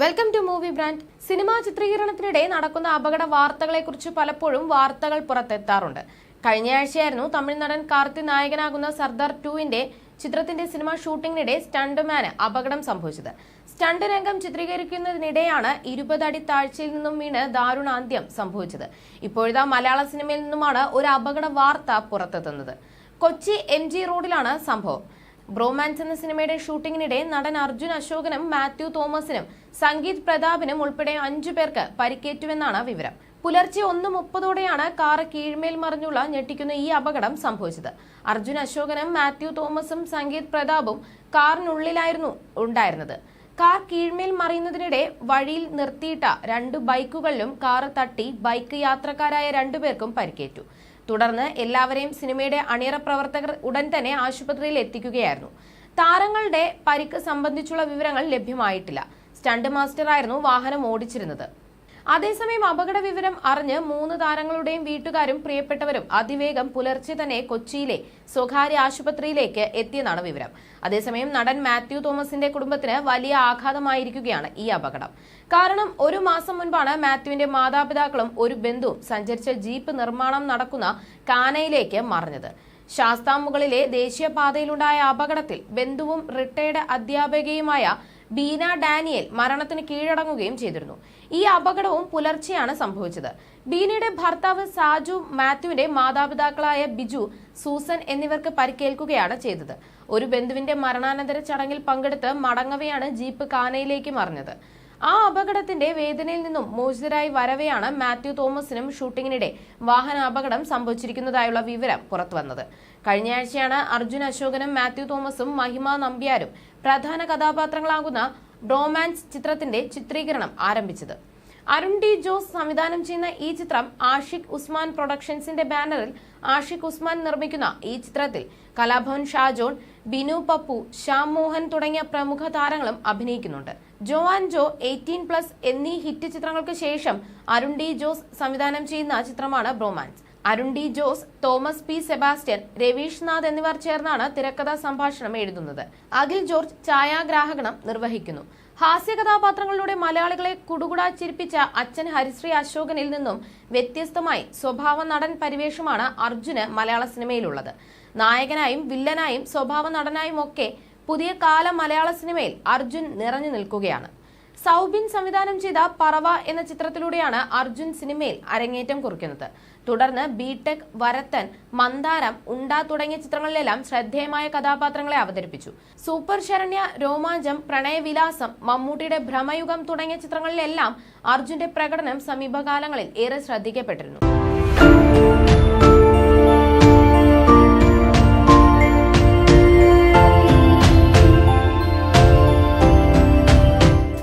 Welcome to movie brand cinema ചിത്രീകരണത്തിനിടെ നടക്കുന്ന അപകട വാർത്തകളെക്കുറിച്ച് പലപ്പോഴും വാർത്തകൾ പുറത്തെത്താറുണ്ട്. കഴിഞ്ഞയാഴ്ചയായിരുന്നു തമിഴ് നടൻ കാർത്തി നായകനാകുന്ന സർദാർ ടുവിന്റെ ചിത്രത്തിന്റെ സിനിമ ഷൂട്ടിംഗിനിടെ സ്റ്റണ്ടുമാന് അപകടം സംഭവിച്ചത്. സ്റ്റണ്ട് രംഗം ചിത്രീകരിക്കുന്നതിനിടെയാണ് ഇരുപത് അടി താഴ്ചയിൽ നിന്നും വീണ് ദാരുണാന്ത്യം സംഭവിച്ചത്. ഇപ്പോഴത്തെ മലയാള സിനിമയിൽ നിന്നുമാണ് ഒരു അപകട വാർത്ത പുറത്തെത്തുന്നത്. കൊച്ചി എം റോഡിലാണ് സംഭവം. ബ്രോമാൻസ് എന്ന സിനിമയുടെ ഷൂട്ടിങ്ങിനിടെ നടൻ അർജുൻ അശോകനും മാത്യു തോമസിനും സംഗീത് പ്രതാപിനും ഉൾപ്പെടെ അഞ്ചു പേർക്ക് പരിക്കേറ്റുവെന്നാണ് വിവരം. പുലർച്ചെ ഒന്ന് മുപ്പതോടെയാണ് കാറ് കീഴ്മേൽ മറിഞ്ഞുള്ള ഞെട്ടിക്കുന്ന ഈ അപകടം സംഭവിച്ചത്. അർജുൻ അശോകനും മാത്യു തോമസും സംഗീത് പ്രതാപും കാറിനുള്ളിലായിരുന്നു ഉണ്ടായിരുന്നത്. കാർ കീഴ്മേൽ മറിയുന്നതിനിടെ വഴിയിൽ നിർത്തിയിട്ട രണ്ട് ബൈക്കുകളിലും കാർ തട്ടി ബൈക്ക് യാത്രക്കാരായ രണ്ടുപേർക്കും പരിക്കേറ്റു. തുടർന്ന് എല്ലാവരെയും സിനിമയുടെ അണിയറ പ്രവർത്തകർ ഉടൻ തന്നെ ആശുപത്രിയിൽ എത്തിക്കുകയായിരുന്നു. താരങ്ങളുടെ പരിക്ക് സംബന്ധിച്ചുള്ള വിവരങ്ങൾ ലഭ്യമായിട്ടില്ല. സ്റ്റണ്ട് മാസ്റ്ററായിരുന്നു വാഹനം ഓടിച്ചിരുന്നത്. അതേസമയം അപകട വിവരം അറിഞ്ഞ് മൂന്ന് താരങ്ങളുടെയും വീട്ടുകാരും പ്രിയപ്പെട്ടവരും അതിവേഗം പുലർച്ചെ തന്നെ കൊച്ചിയിലെ സ്വകാര്യ ആശുപത്രിയിലേക്ക് എത്തിയെന്നാണ് വിവരം. അതേസമയം നടൻ മാത്യു തോമസിന്റെ കുടുംബത്തിന് വലിയ ആഘാതമായിരിക്കുകയാണ് ഈ അപകടം. കാരണം ഒരു മാസം മുൻപാണ് മാത്യുവിന്റെ മാതാപിതാക്കളും ഒരു ബന്ധുവും സഞ്ചരിച്ച ജീപ്പ് നിർമ്മാണം നടക്കുന്ന കാനയിലേക്ക് മറിഞ്ഞത്. ശാസ്താമുകളിലെ ദേശീയപാതയിലുണ്ടായ അപകടത്തിൽ ബന്ധുവും റിട്ടയർഡ് അധ്യാപകയുമായ ബീന ഡാനിയൽ മരണത്തിന് കീഴടങ്ങുകയും ചെയ്തിരുന്നു. ഈ അപകടവും പുലർച്ചെയാണ് സംഭവിച്ചത്. ബീനയുടെ ഭർത്താവ് സാജു മാത്യുവിന്റെ മാതാപിതാക്കളായ ബിജു സൂസൻ എന്നിവർക്ക് പരിക്കേൽക്കുകയാണ് ചെയ്തത്. ഒരു ബന്ധുവിന്റെ മരണാനന്തര ചടങ്ങിൽ പങ്കെടുത്ത് മടങ്ങവെയാണ് ജീപ്പ് കാനയിലേക്ക് മറിഞ്ഞത്. ആ അപകടത്തിന്റെ വേദനയിൽ നിന്നും മോചിതരായി വരവെയാണ് മാത്യു തോമസിനും ഷൂട്ടിങ്ങിനിടെ വാഹന അപകടം സംഭവിച്ചിരിക്കുന്നതായുള്ള വിവരം പുറത്തുവന്നത്. കഴിഞ്ഞയാഴ്ചയാണ് അർജുൻ അശോകനും മാത്യു തോമസും മഹിമ നമ്പ്യാരും പ്രധാന കഥാപാത്രങ്ങളാകുന്ന ബ്രോമാൻസ് ചിത്രത്തിന്റെ ചിത്രീകരണം ആരംഭിച്ചത്. അരുൺ ഡി ജോസ് സംവിധാനം ചെയ്യുന്ന ഈ ചിത്രം ആഷിഖ് ഉസ്മാൻ പ്രൊഡക്ഷൻസിന്റെ ബാനറിൽ ആഷിഖ് ഉസ്മാൻ നിർമ്മിക്കുന്ന ഈ ചിത്രത്തിൽ കലാഭവൻ ഷാജോൺ ബിനു പപ്പു ശ്യാം മോഹൻ തുടങ്ങിയ പ്രമുഖ താരങ്ങളും അഭിനയിക്കുന്നുണ്ട്. Jo and Jo eighteen plus എന്നീ ഹിറ്റ് ചിത്രങ്ങൾക്ക് ശേഷം അരുൺ ഡി ജോസ് സംവിധാനം ചെയ്യുന്ന ചിത്രമാണ് bromance. Arun D Jose Thomas P Sebastian Ravish Nath എന്നിവർ ചേർന്നാണ് തിരക്കഥാ സംഭാഷണം എഴുതുന്നത്. അഖിൽ ജോർജ് ഛായാഗ്രാഹകണം നിർവഹിക്കുന്നു. ഹാസ്യ കഥാപാത്രങ്ങളിലൂടെ മലയാളികളെ കുടുകുടാ ചിരിപ്പിച്ച അച്ഛൻ ഹരിശ്രീ അശോകനിൽ നിന്നും വ്യത്യസ്തമായി സ്വഭാവ നടൻ പരിവേഷമാണ് അർജുന് മലയാള സിനിമയിലുള്ളത്. നായകനായും വില്ലനായും സ്വഭാവ നടനായും ഒക്കെ പുതിയ കാല മലയാള സിനിമയിൽ അർജുൻ നിറഞ്ഞു നിൽക്കുകയാണ്. സൗബിൻ സംവിധാനം ചെയ്ത പറവ എന്ന ചിത്രത്തിലൂടെയാണ് അർജുൻ സിനിമയിൽ അരങ്ങേറ്റം കുറിക്കുന്നത്. തുടർന്ന് ബിടെക് വരത്തൻ മന്ദാരം ഉണ്ട തുടങ്ങിയ ചിത്രങ്ങളിലെല്ലാം ശ്രദ്ധേയമായ കഥാപാത്രങ്ങളെ അവതരിപ്പിച്ചു. സൂപ്പർ ശരണ്യ രോമാഞ്ചം പ്രണയവിലാസം മമ്മൂട്ടിയുടെ ഭ്രമയുഗം തുടങ്ങിയ ചിത്രങ്ങളിലെല്ലാം അർജുന്റെ പ്രകടനം സമീപകാലങ്ങളിൽ ഏറെ ശ്രദ്ധിക്കപ്പെട്ടിരുന്നു.